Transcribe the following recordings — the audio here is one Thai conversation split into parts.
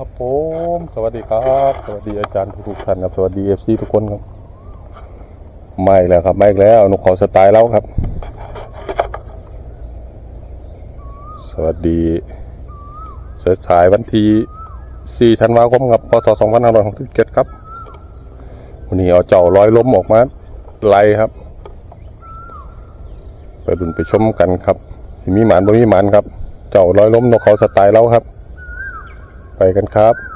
ครับผมสวัสดีครับ สวัสดีอาจารย์ทุกท่านครับ สวัสดีเอฟซีทุกคนครับ ไม่แล้วครับ ไม่แล้วนกเขาสไตล์แล้วครับ สวัสดีสายวันที่4ธันวาคมครับพศ2567ครับวันนี้เอาเจ้าร้อยล้มออกมาไล่ครับ ไปดุนไปชมกันครับมีหมานบ่มีหมานครับ เจ้าร้อยล้มนกเขาสไตล์แล้วครับ ไปกันครับ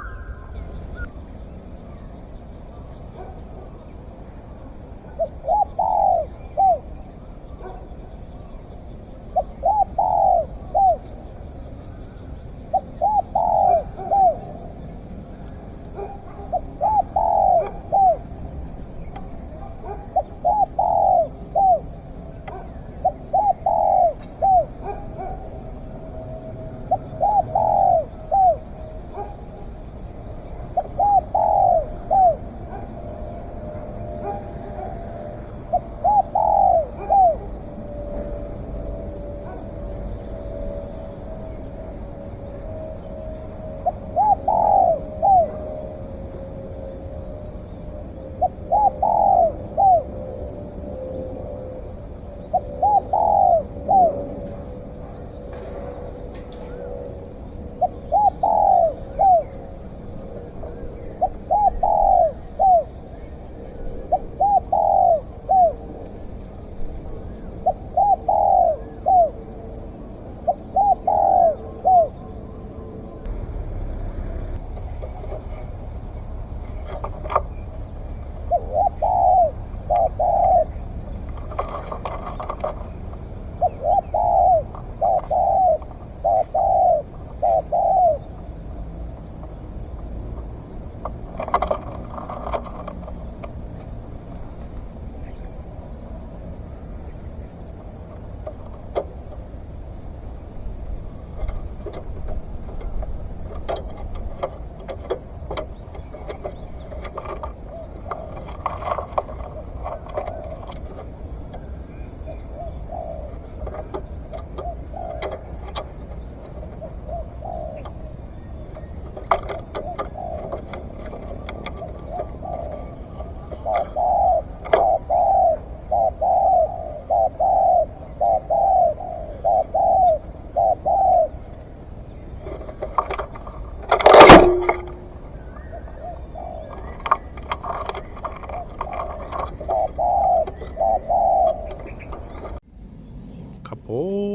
ผ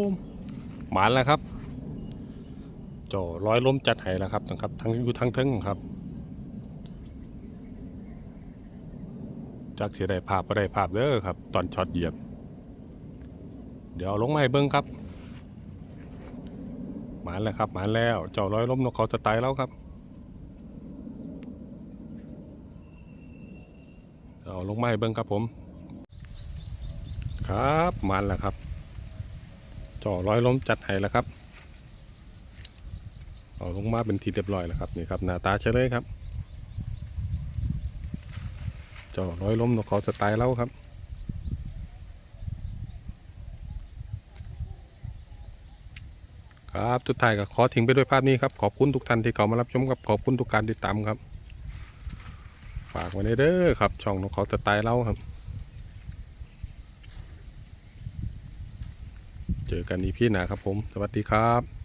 มหมานแล้วครับเจ่อร้อยล้มจัดไห้แล้วครับนะครับ ทั้งอยู่ทั้งเทึงครับจากเสียได้ภาพก็ได้ภาพเด้อครับ ตอนช็อตเหยียบ เดี๋ยวลงมาให้เบิ้งครับ หมานแล้วครับหมานแล้วเจ้าร้อยล้มนกเขาจะตายแล้วครับเอาลงมาให้เบิ้งครับผม ครับหมานแล้วครับ จ่อร้อยล้มจัดให้แล้วครับเอาลงมาเป็นทีเรียบร้อยแล้วครับนี่ครับหน้าตาเฉลยครับจ่อร้อยล้มนกเขาสไตล์เล่าครับครับสุดท้ายก็ขอทิ้งไปด้วยภาพนี้ครับ ขอบคุณทุกท่านที่เข้ามารับชมครับ ขอบคุณทุกการติดตามครับ ฝากไว้ในเด้อครับ ช่องนกเขาสไตล์เล่าครับ เจ อกันอีพีหนาครับผม สวัสดีครับ